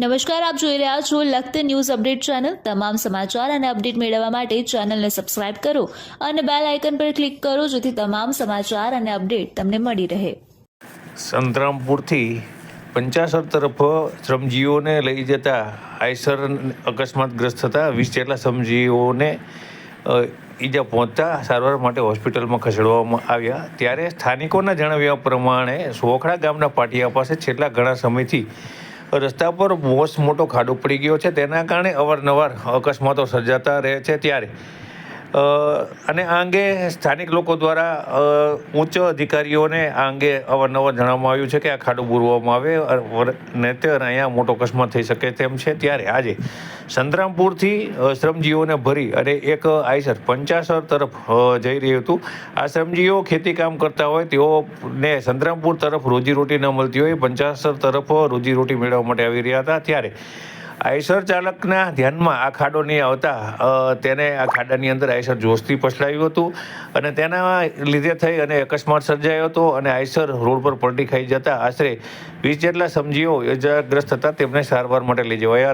નમસ્કાર, આપ જોઈ રહ્યા છો લખત ન્યૂઝ અપડેટ ચેનલ. તમામ સમાચાર અને અપડેટ મેળવવા માટે ચેનલને સબસ્ક્રાઇબ કરો અને બેલ આઇકન પર ક્લિક કરો જેથી તમામ સમાચાર અને અપડેટ તમને મળી રહે. સંતરામપુરથી પંચાસર તરફ શ્રમજીવીઓને લઈ જતા આઈસર અકસ્માતગ્રસ્ત થતા વીસ જેટલા શ્રમજીવીઓને ઈજા પહોંચતા સારવાર માટે હોસ્પિટલમાં ખસેડવામાં આવ્યા. ત્યારે સ્થાનિકોના જણાવ્યા પ્રમાણે સોખડા ગામના પાટિયા પાસે છેલ્લા ઘણા સમયથી રસ્તા પર મોસ મોટો ખાડો પડી ગયો છે. તેના કારણે અવારનવાર અકસ્માતો સર્જાતા રહે છે ત્યારે અને આ અંગે સ્થાનિક લોકો દ્વારા ઉચ્ચ અધિકારીઓને આ અંગે અવારનવાર જણાવવામાં આવ્યું છે કે આ ખાડો પૂરવામાં આવે ને તે અહીંયા મોટો અકસ્માત થઈ શકે તેમ છે. ત્યારે આજે સંતરામપુરથી શ્રમજીવીઓને ભરી અને એક આઈસર પંચાસર તરફ જઈ રહ્યું હતું. આ શ્રમજીવીઓ ખેતી કામ કરતા હોય, તેઓને સંતરામપુર તરફ રોજીરોટી ન મળતી હોય, પંચાસર તરફ રોજીરોટી મેળવવા માટે આવી રહ્યા હતા. ત્યારે આઈસર ચાલકના ધ્યાનમાં આ ખાડો નહીં આવતા. તેને આ ખાડાની અંદર આઈસર જોશથી પછડાયું હતું અને તેના લીધે થઈ અને અકસ્માત સર્જાયો હતો અને આઈસર રોડ પર પલટી ખાઈ જતા આશરે વીસ જેટલા સમજીઓ ઇજાગ્રસ્ત હતા તેમને સારવાર માટે લઈ જવાયા